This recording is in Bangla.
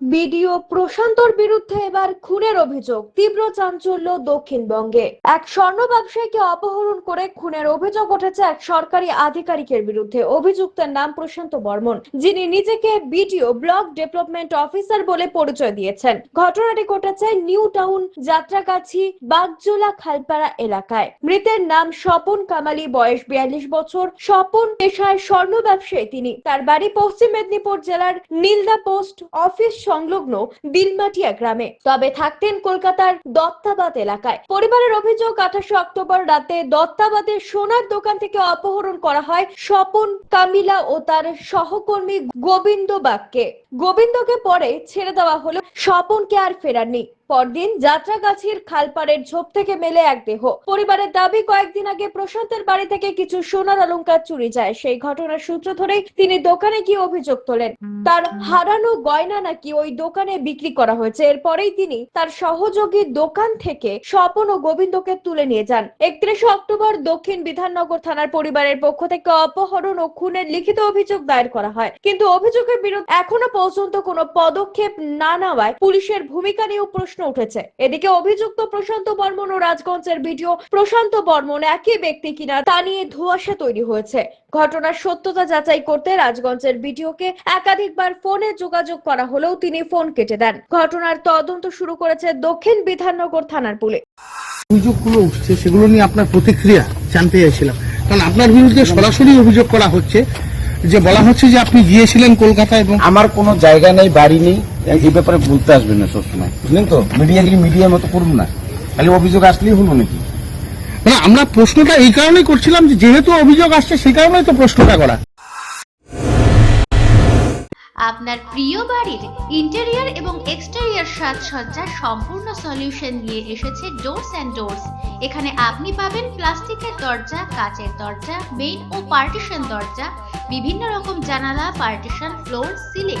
BDO প্রশান্তর বিরুদ্ধে এবার খুনের অভিযোগ, তীব্র চাঞ্চল্য দক্ষিণবঙ্গে। এক স্বর্ণ ব্যবসায়ীকে অপহরণ করে খুনের অভিযোগ উঠেছে এক সরকারি আধিকারিকের বিরুদ্ধে। অভিযুক্তের নাম প্রশান্ত বর্মন, যিনি নিজেকে বিডিও, ব্লক ডেভেলপমেন্ট অফিসার বলে পরিচয় দিয়েছেন। ঘটনাটি ঘটেছে নিউ টাউন, যাত্রাগাছি, বাগজোলা, খালপাড়া এলাকায়। মৃতের নাম স্বপন কামালি, বয়স বিয়াল্লিশ বছর। স্বপন পেশায় স্বর্ণ ব্যবসায়ী তিনি। তার বাড়ি পশ্চিম মেদিনীপুর জেলার নীলদা পোস্ট অফিস সংলগ্ন দিলমাটিয়া গ্রামে। তবে থাকতেন কলকাতার দত্তাবাদ এলাকায়। পরিবারের অভিযোগ, আঠাশে অক্টোবর রাতে দত্তাবাদের সোনার দোকান থেকে অপহরণ করা হয় স্বপন, কামিলা ও তার সহকর্মী গোবিন্দ বাগকে। গোবিন্দকে পরে ছেড়ে দেওয়া হলো স্বপনকে আর ফেরাননি। পরদিন যাত্রাগাছির খালপাড়ের ঝোপ থেকে মেলে এক দেহ। পরিবারের দাবি, কয়েকদিন আগে প্রশান্তের বাড়ি থেকে কিছু সোনার অলংকার চুরি যায়। সেই ঘটনার সূত্র ধরেই তিনি দোকানে গিয়ে অভিযোগ তোলেন। তার হারানো গয়না নাকি ওই দোকানে বিক্রি করা হয়েছে। এরপরেই তিনি তার সহযোগীর দোকান থেকে স্বপন ও গোবিন্দকে তুলে নিয়ে যান। একত্রিশে অক্টোবর দক্ষিণ বিধাননগর থানার পরিবারের পক্ষ থেকে অপহরণ ও খুনের লিখিত অভিযোগ দায়ের করা হয়। কিন্তু অভিযোগের বিরুদ্ধে এখনও পর্যন্ত কোনো পদক্ষেপ না নেওয়ায় পুলিশের ভূমিকা নিয়েও প্রশ্ন উঠেছে। এদিকে অভিযুক্ত প্রশান্ত বর্মন ও রাজগঞ্জের ভিডিও প্রশান্ত বর্মন একই ব্যক্তি কিনা তা নিয়ে ধোঁয়াশা তৈরি হয়েছে। ঘটনার সত্যতা যাচাই করতে রাজগঞ্জের ভিডিওকে একাধিকবার ফোনে যোগাযোগ করা হলেও তিনি ফোন কেটে দেন। ঘটনার তদন্ত শুরু করেছে দক্ষিণ বিধাননগর থানার পুলিশ। অভিযোগগুলো উঠছে সেগুলো নিয়ে আপনার প্রতিক্রিয়া জানতে চাইছিলাম। কারণ আপনার বিরুদ্ধে সরাসরি অভিযোগ করা হচ্ছে যে বলা হচ্ছে যে আপনি গিয়েছিলেন কলকাতা এবং আমার কোনো জায়গা নেই বাড়ি নেই। এই ব্যাপারে বলতে আসবেন না সবসময় বুঝলেন তো? মিডিয়াগিরি মিডিয়ার মতো করুন না। খালি অভিযোগ আসলেই হলো নাকি? মানে আমরা প্রশ্নটা এই কারণেই করছিলাম যে যেহেতু অভিযোগ আসছে সেই কারণেই তো প্রশ্নটা করা। আপনার প্রিয় বাড়ির ইন্টেরিয়র এবং এক্সটেরিয়র সাজসজ্জার সম্পূর্ণ সলিউশন নিয়ে এসেছে ডোরস অ্যান্ড ডোরস এখানে আপনি পাবেন প্লাস্টিকের দরজা কাচের দরজা মেইন ও পার্টিশন দরজা বিভিন্ন রকম জানালা পার্টিশন ফ্লোর সিলিং